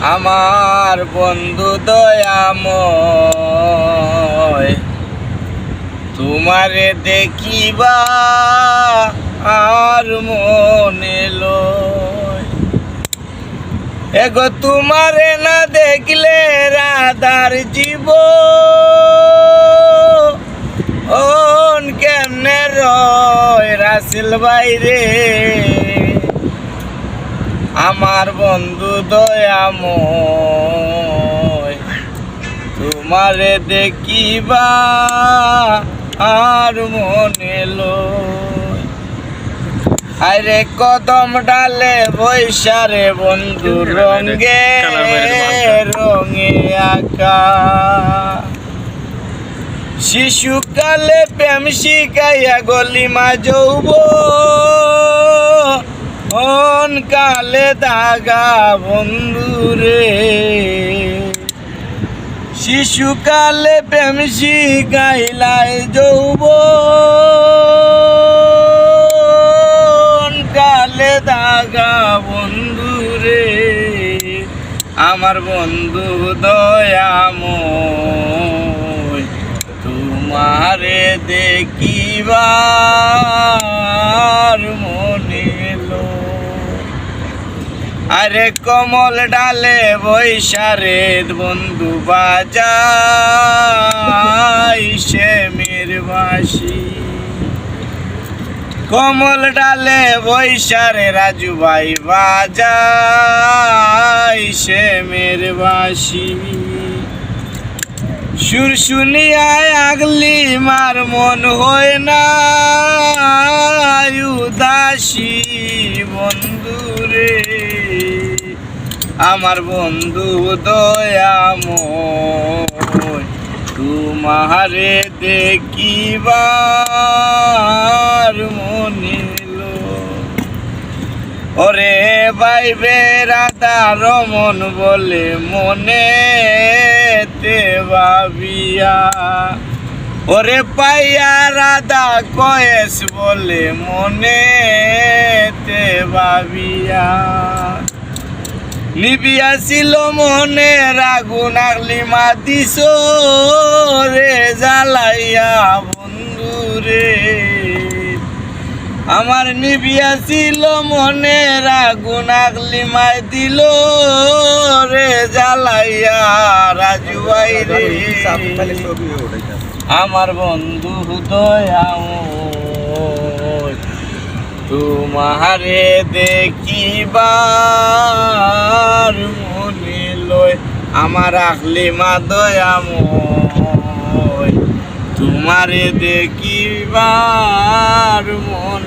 আমার বন্ধু দয়াময়, তোমারে দেখিবা আর মনে এগো তোমারে না দেখলে রাধার জীব ওন কেমনে রয় রাসেল বাইরে? আমার বন্ধু দয়াময় তোমারে দেখিবা আর মনে আরে কদম ডালে বৈশারে বন্ধু রঙ্গে রঙে আঁকা। শিশুকালে প্রেম শিখাইয়া গলিমা যৌব অন কালে দাগা বন্ধুরে শিশুকালে প্রেম শিখাইলাই যৌব কালে দাগা বন্ধুরে আমার বন্ধু দয়াময়, তোমারে দেখিবার আরে কমল ডালে বৈশারে বন্ধু বাজাই সে বাসি কমল ডালে বৈশারে রাজু ভাই বাজাই সে মের বাসি সুর শুনিয়ায় আগলি মার মন হয় না উদাসী বন্ধুরে আমার বন্ধু দয়াময়, তোমারে দেখিবার মনে লো ওরে বাইবে রাধা রমন বলে মনে ভাবিয়া। ওরে পাইয়া রাধা কয়েস বলে মনে ভাবিয়া। নিবিয়া ছিল মনে রাগুন আগলি মা দিস রে জ্বালাইয়া বন্ধু রে। আমার নিবিয়া ছিল মনে রাগুন আগলি মাই দিল রে জ্বালাইয়া রাজু ভাই রে। আমার বন্ধু দয়াময়। তোমারে দেখিবার মনে লয় আমার আখলি মা দয়াময়। তোমারে দেখিবার মনে